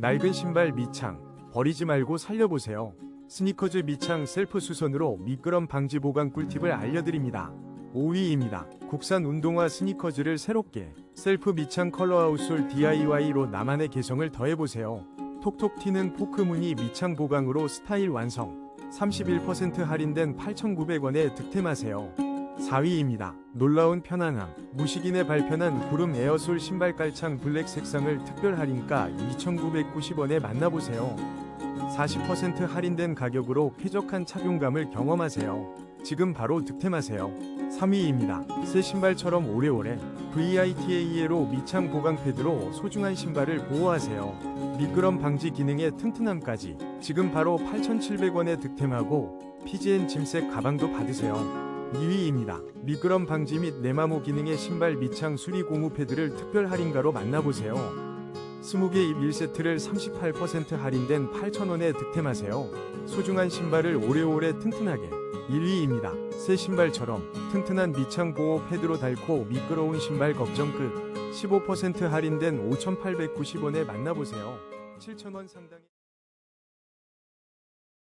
낡은 신발 밑창 버리지 말고 살려보세요. 스니커즈 밑창 셀프 수선으로 미끄럼 방지 보강 꿀팁을 알려드립니다. 5위입니다. 국산 운동화 스니커즈를 새롭게 셀프 밑창 컬러 아웃솔 DIY로 나만의 개성을 더해보세요. 톡톡 튀는 포크 무늬 밑창 보강으로 스타일 완성. 31% 할인된 8,900원에 득템하세요. 4위입니다. 놀라운 편안함. 무식인의 발편한 구름 에어솔 신발 깔창 블랙 색상을 특별 할인가 2,990원에 만나보세요. 40% 할인된 가격으로 쾌적한 착용감을 경험하세요. 지금 바로 득템하세요. 3위입니다. 새 신발처럼 오래오래 VITAE로 밑창 보강 패드로 소중한 신발을 보호하세요. 미끄럼 방지 기능의 튼튼함까지 지금 바로 8,700원에 득템하고 PGN 짐색 가방도 받으세요. 2위입니다. 미끄럼 방지 및 내마모 기능의 신발 밑창 수리 고무 패드를 특별 할인가로 만나보세요. 20개 입 1세트를 38% 할인된 8,000원에 득템하세요. 소중한 신발을 오래오래 튼튼하게 1위입니다. 새 신발처럼 튼튼한 밑창 보호 패드로 닳고 미끄러운 신발 걱정 끝. 15% 할인된 5,890원에 만나보세요. 7,000원 상당의